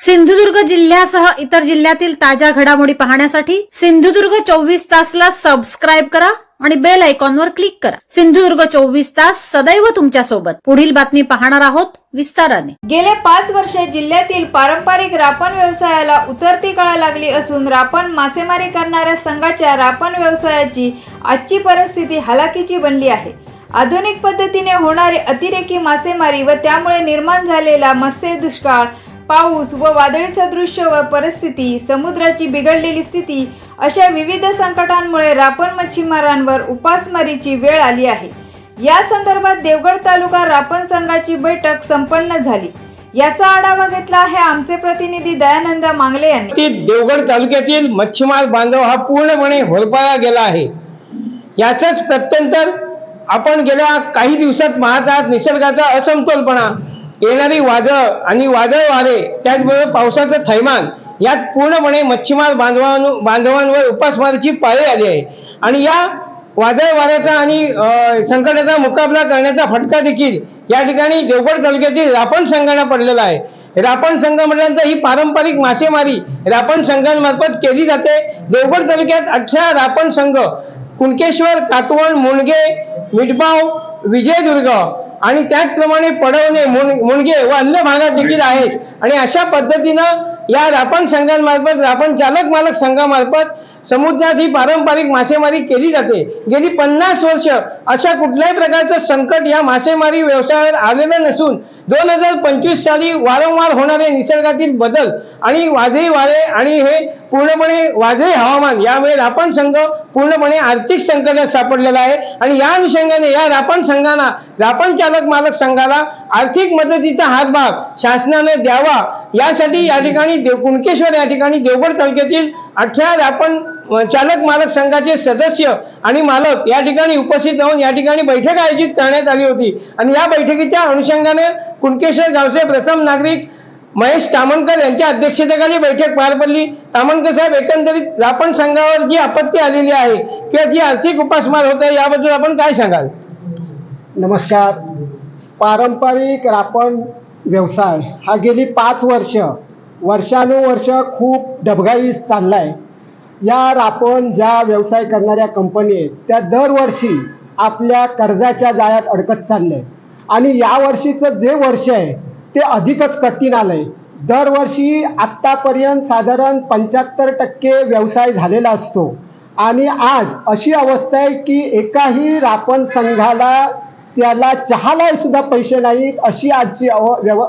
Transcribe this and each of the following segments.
सिंधुदुर्ग जिल्ह्यासह इतर जिल्ह्यातील ताज्या घडामोडी पाहण्यासाठी सिंधुदुर्ग चोवीस तासला सबस्क्राईब करा आणि बेल आयकॉनवर क्लिक करा. सिंधुदुर्ग चोवीस तास सदैव तुमच्यासोबत. पुढील बातमी पाहणार आहोत विस्ताराने. गेले पाच वर्षे जिल्ह्यातील पारंपरिक रापण व्यवसायाला उतरती कळा लागली असून रापण मासेमारी करणाऱ्या संघाच्या रापण व्यवसायाची आजची परिस्थिती हलाखीची बनली आहे. आधुनिक पद्धतीने होणारी अतिरेकी मासेमारी व त्यामुळे निर्माण झालेला मत्स्य दुष्काळ पाऊस व वादळी सदृश्य व परिस्थिती समुद्राची बिघडलेली स्थिती अशा विविध संकटांमुळे रापण मच्छीमारांवर उपासमारीची वेळ आली आहे. या संदर्भात देवगड तालुका रापण संघाची बैठक संपन्न झाली. याचा आढावा घेतला आहे आमचे प्रतिनिधी दयानंद मांगले यांनी. देवगड तालुक्यातील मच्छीमार बांधव हा पूर्णपणे होरपाळा गेला आहे. याचंच प्रत्यंतर आपण गेल्या काही दिवसात पाहत आहात निसर्गाचा असमतोलपणा. येणारी वादळ आणि वादळ वारे त्याचबरोबर पावसाचं थैमान यात पूर्णपणे मच्छीमार बांधवां बांधवांवर उपासमारीची पाळी आली आहे. आणि या वादळ वाऱ्याचा आणि संकटाचा मुकाबला करण्याचा फटका देखील या ठिकाणी देवगड तालुक्यातील रापण संघाला पडलेला आहे. रापण संघ म्हटल्यानंतर ही पारंपरिक मासेमारी रापण संघांमार्फत केली जाते. देवगड तालुक्यात अठरा रापण संघ कुणकेश्वर कातवण मुणगे मिठबाव विजयदुर्ग आणि त्याचप्रमाणे पडवणे मुण- मुणगे व अन्य भागात देखील आहेत. आणि अशा पद्धतीनं या रापण संघांमार्फत रापण चालक मालक संघामार्फत समुद्रात ही पारंपरिक मासेमारी केली जाते. गेली पन्नास वर्ष अशा कुठल्याही प्रकारचं संकट या मासेमारी व्यवसायावर आलेलं नसून दोन हजार पंचवीस साली वारंवार होणारे निसर्गातील बदल आणि वादळी वारे आणि हे पूर्णपणे वादळी हवामान यामुळे रापण संघ पूर्णपणे आर्थिक संकटात सापडलेला आहे. आणि या अनुषंगाने या रापण संघांना रापण चालक मालक संघाला आर्थिक मदतीचा हातभाग शासनाने द्यावा. यासाठी या ठिकाणी देव कुणकेश्वर या ठिकाणी देवगड तालुक्यातील अठरा रापण चालक मालक संघाचे सदस्य आणि मालक या ठिकाणी उपस्थित राहून या ठिकाणी बैठक आयोजित करण्यात आली होती. आणि या बैठकीच्या अनुषंगाने कुणकेश्वर गावचे प्रथम नागरिक महेश तामणकर यांच्या अध्यक्षतेखाली बैठक पार पडली. तामणकर साहेब एकंदरीत रापण संघावर जी आपत्ती आलेली आहे किंवा जी आर्थिक उपासमार होत आहे याबद्दल आपण काय सांगाल? नमस्कार. पारंपरिक रापण व्यवसाय हा गेली पाच वर्ष वर्षानुवर्ष खूप डबघाई चाललाय. या रापण ज्या व्यवसाय करणाऱ्या कंपनी आहेत त्या दरवर्षी आपल्या कर्जाच्या जाळ्यात अडकत चालले आणि या वर्षीचं जे वर्ष आहे ते अधिकच कठीण आलंय. दरवर्षी आत्तापर्यंत साधारण पंच्याहत्तर टक्के व्यवसाय झालेला असतो. आणि आज अशी अवस्था आहे की एकाही रापण संघाला त्याला चहाला सुद्धा पैसे नाहीत अशी आजची अव व्यव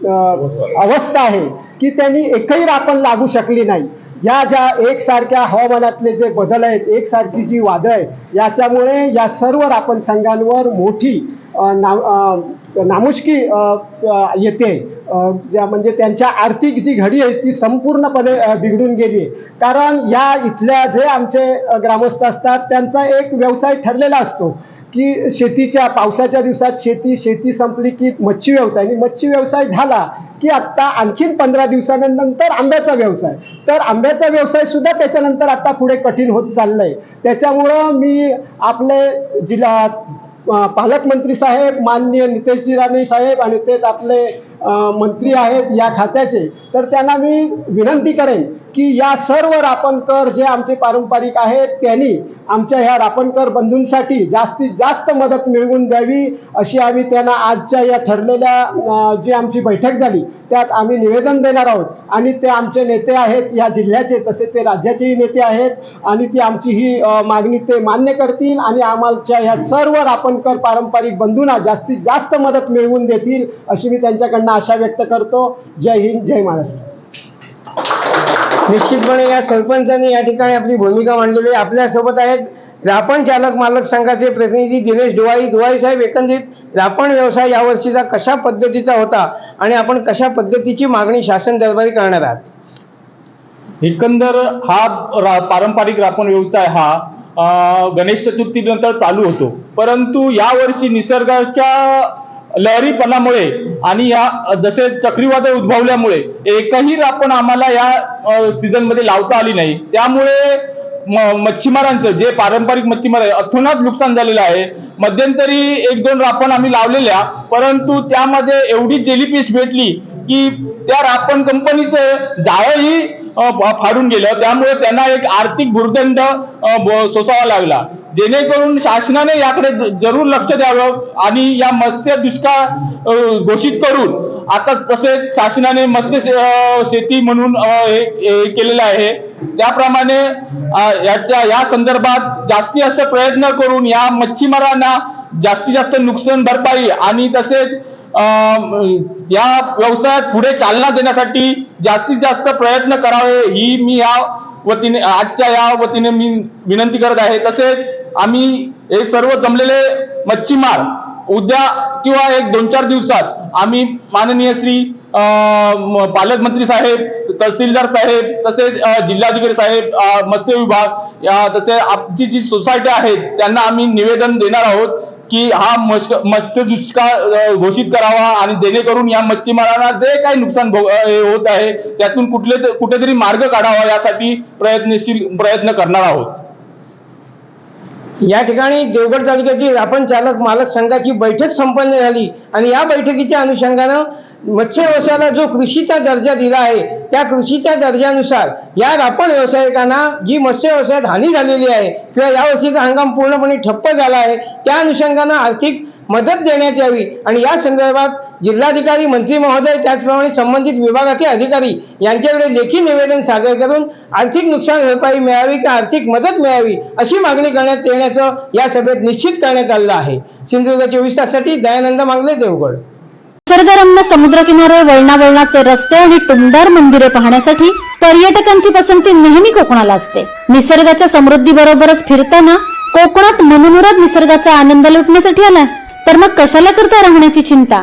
अवस्था आहे की त्यांनी एकही रापण लागू शकली नाही. या ज्या एकसारख्या हवामानातले जे बदल आहेत एकसारखी जी वादळ आहे याच्यामुळे या सर्व रापण संघांवर मोठी नाम नामुष्की येते. ज्या म्हणजे त्यांच्या आर्थिक जी घडी आहे ती संपूर्णपणे बिघडून गेली आहे. कारण या इथल्या जे आमचे ग्रामस्थ असतात त्यांचा एक व्यवसाय ठरलेला असतो की शेतीच्या पावसाच्या दिवसात शेती शेती संपली की मच्छी व्यवसाय. आणि मच्छी व्यवसाय झाला की आत्ता आणखीन पंधरा दिवसानंतर आंब्याचा व्यवसाय. तर आंब्याचा व्यवसाय सुद्धा त्याच्यानंतर आता पुढे कठीण होत चाललंय. त्याच्यामुळं मी आपले जिल्हा पालकमंत्री साहेब माननीय नितेशजी राणे साहेब आणि तेच आपले मंत्री आहेत या खात्याचे. तर त्यांना मी विनंती करेन की या सर्व रापणकर जे आमचे पारंपरिक आहेत त्यांनी आमच्या ह्या रापणकर बंधूंसाठी जास्तीत जास्त मदत मिळवून द्यावी अशी आम्ही त्यांना आजच्या या ठरलेल्या जी आमची बैठक झाली त्यात आम्ही निवेदन देणार आहोत. आणि ते आमचे नेते आहेत या जिल्ह्याचे तसे ते राज्याचेही नेते आहेत आणि ती आमची ही मागणी ते मान्य करतील आणि आम्हाच्या ह्या सर्व रापणकर पारंपरिक बंधूंना जास्तीत जास्त मदत मिळवून देतील अशी मी त्यांच्याकडनं आशा व्यक्त करतो. जय हिंद जय महाराष्ट्र. निश्चितपणे या सरपंचांनी या ठिकाणी आपली भूमिका मांडलेली आहे. आपल्यासोबत आहेत रापण चालक मालक संघाचे प्रतिनिधी दिनेश डोवाई डोवाई साहेब एकंदरीत रापण व्यवसाय यावर्षीचा कशा पद्धतीचा होता आणि आपण कशा पद्धतीची मागणी शासन दरबारी करणार आहात? एकंदर हा रा, पारंपरिक रापण व्यवसाय हा गणेश चतुर्थीनंतर चालू होतो. परंतु यावर्षी निसर्गाच्या लहरीपणामुळे आणि या जसे चक्रीवादळ उद्भवल्यामुळे एकही रापण आम्हाला या सीझनमध्ये लावता आली नाही. त्यामुळे म- मच्छीमारांचं जे पारंपरिक मच्छीमार आहे अथुनात नुकसान झालेलं आहे. मध्यंतरी एक दोन रापण आम्ही लावलेल्या परंतु त्यामध्ये एवढी जेलीपीस भेटली की त्या रापण कंपनीचं जाळंही फाडून गेलं. त्यामुळे त्यांना एक आर्थिक भूर्दंड सोसावा लागला. जेणेकरून शासनाने याकडे जरूर लक्ष द्यावं आणि या मत्स्य दुष्काळ घोषित करून आता तसेच शासनाने मत्स्य शे- शेती म्हणून हे केलेलं आहे. त्याप्रमाणे याच्या या संदर्भात जास्तीत जास्त प्रयत्न करून या मच्छीमारांना जास्तीत जास्त नुकसान भरपाई आणि तसेच या व्यवसायात पुढे चालना देण्यासाठी जास्तीत जास्त प्रयत्न करावे ही मी या वतीने आजच्या या वतीने मी विनंती करत आहे. तसेच आम्ही हे सर्व जमलेले मच्छीमार उद्या किंवा एक दोन चार दिवसात आम्ही माननीय श्री पालकमंत्री साहेब तहसीलदार साहेब तसेच जिल्हाधिकारी साहेब मत्स्य विभाग तसे आमची जी सोसायटी आहेत त्यांना आम्ही निवेदन देणार आहोत की हा मत्स्य दुष्काळ घोषित करावा आणि जेणेकरून या मच्छीमारांना जे काही नुकसान होत आहे त्यातून कुठले कुठेतरी मार्ग काढावा यासाठी प्रयत्नशील प्रयत्न करणार आहोत. या ठिकाणी देवगड तालुक्यातील रापण चालक मालक संघाची बैठक संपन्न झाली. आणि या बैठकीच्या अनुषंगानं मत्स्य व्यवसायाला जो कृषीचा दर्जा दिला आहे त्या कृषीच्या दर्जानुसार या रापण व्यावसायिकांना जी मत्स्य व्यवसायात हानी झालेली आहे किंवा यावर्षीचा हंगाम पूर्णपणे ठप्प झाला आहे त्या अनुषंगानं आर्थिक मदत देण्यात यावी. आणि या संदर्भात जिल्हाधिकारी मंत्री महोदय त्याचप्रमाणे संबंधित विभागाचे अधिकारी यांच्याकडे लेखी निवेदन सादर करून आर्थिक नुकसान भरपाई मिळावी किंवा आर्थिक मदत मिळावी अशी मागणी करण्यात येण्याचं या सभेत निश्चित करण्यात आलेलं आहे. सिंधुदुर्ग चोवीस ताससाठी दयानंद मागले देवगड. निसर्गरम्य समुद्रकिनारे वळणावळणाचे रस्ते आणि टुमदार मंदिरे पाहण्यासाठी पर्यटकांची पसंती नेहमी कोकणाला असते. निसर्गाच्या समृद्धी बरोबरच फिरताना कोकणात मनमुराद निसर्गाचा आनंद लुटण्यासाठी आलाय. तर मग कशाला करता राहण्याची चिंता?